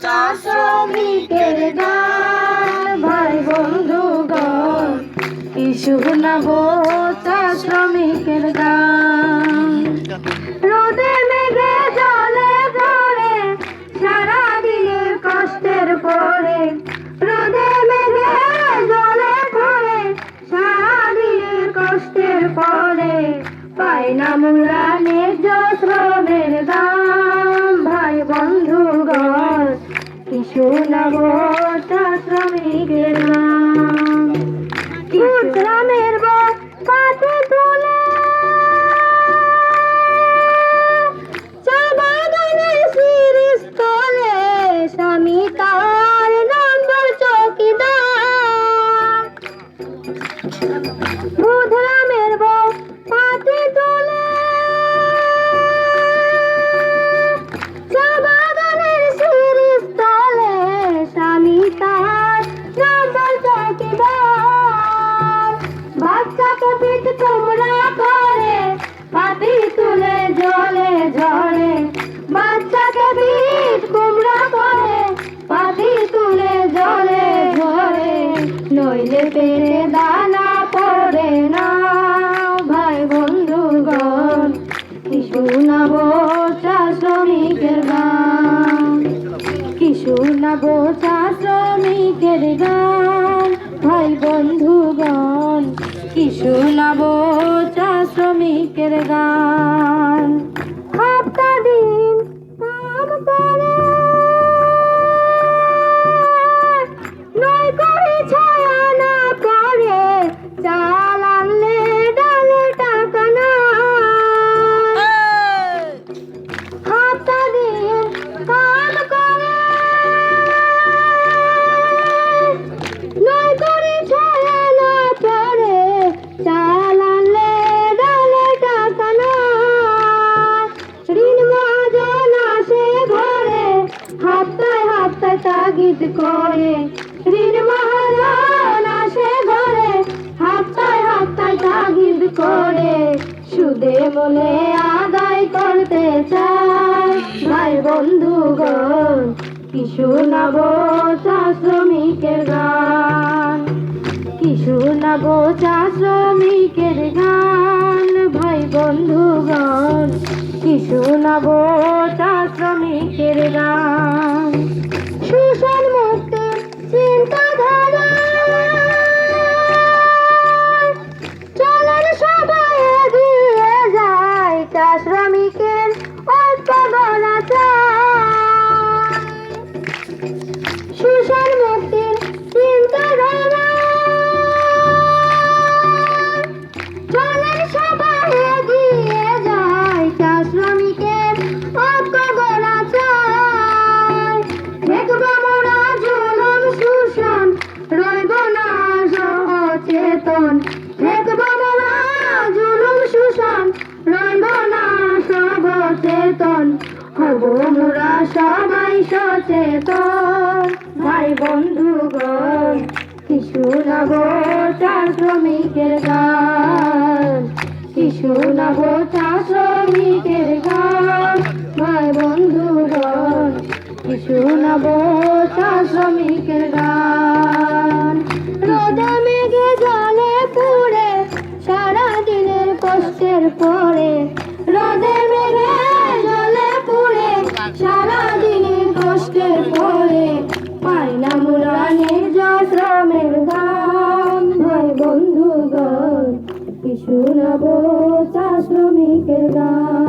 চা শ্রমিকের গান ভাই বন্ধুগণ কি শুনাবো চা শ্রমিকের গান রোদে মেঘে জলে ঝরে সারা দিনের কষ্টের পরে। রোদে মেঘে জলে ঝরে সারা দিনের কষ্টের পরে। পাই না মুরা ন্যায্য চা শ্রমিকের নাম শ্রমের পাতে তোলা পেরে দানা পড়ে না। ভাই বন্ধুগণ, কি শোনাবো চা শ্রমিকের গান? কি শোনাবো চা শ্রমিকের গান? ভাই বন্ধুগণ, কি শোনাবো চা শ্রমিকের গান? হাফতা দিন কাম করে তাগিদ করে। ঋণ মহাজন আসে ঘরে হাপ্তায় হাপ্তায় তাগিদ করে। সুদে বলে আদায় করতে চায়। ভাই বন্ধুগণ কি শোনাবো চা শ্রমিকের গান। কি শোনাবো চা শ্রমিকের গান, ভাই বন্ধুগণ কি শোনাবো চা শ্রমিকের গান। সচেতন দেখব মোরা জুলুম শোষণ রইব না সচেতন হব মোরা সবাই সচেতন। ভাই বন্ধুগণ কি শোনাবো চা শ্রমিকের গান। কি শোনাবো চা শ্রমিকের গান। ভাই বন্ধুগণ কি শোনাবো চা শ্রমিকের গান। কষ্টের পরে রোদে মেঘে জলে পুড়ে, সারাদিন কষ্টের পরে পাই না মুরানের শ্রমের দাম ভাই বন্ধুগণ কি শোনাবো চা শ্রমিকের গান।